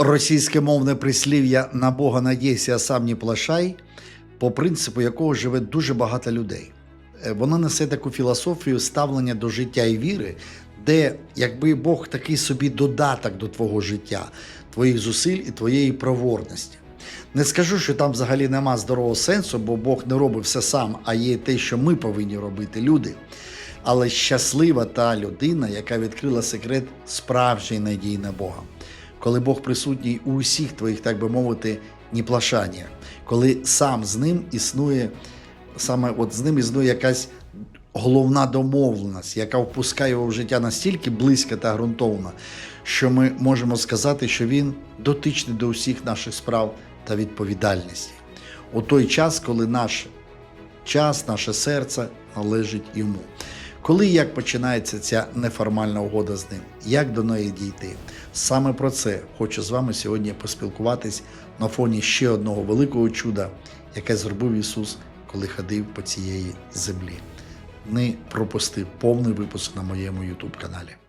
Російськомовне прислів'я на Бога надійся, а сам не плашай, по принципу якого живе дуже багато людей. Е, Воно несе таку філософію ставлення до життя і віри, де якби Бог такий собі додаток до твого життя, твоїх зусиль і твоєї проворності. Не скажу, що там взагалі нема здорового сенсу, бо Бог не робить все сам, а є те, що ми повинні робити, люди. Але щаслива та людина, яка відкрила секрет справжньої надії на Бога. Коли Бог присутній у усіх твоїх, так би мовити, ніплашаннях, коли сам з ним існує, саме от з ним існує якась головна домовленість, яка впускає його в життя настільки близько та ґрунтовно, що ми можемо сказати, що він дотичний до усіх наших справ та відповідальності. У той час, коли наш час, наше серце належить йому. Коли і як починається ця неформальна угода з ним, як до неї дійти? Саме про це хочу з вами сьогодні поспілкуватись на фоні ще одного великого чуда, яке зробив Ісус, коли ходив по цієї землі. Не пропусти повний випуск на моєму YouTube каналі.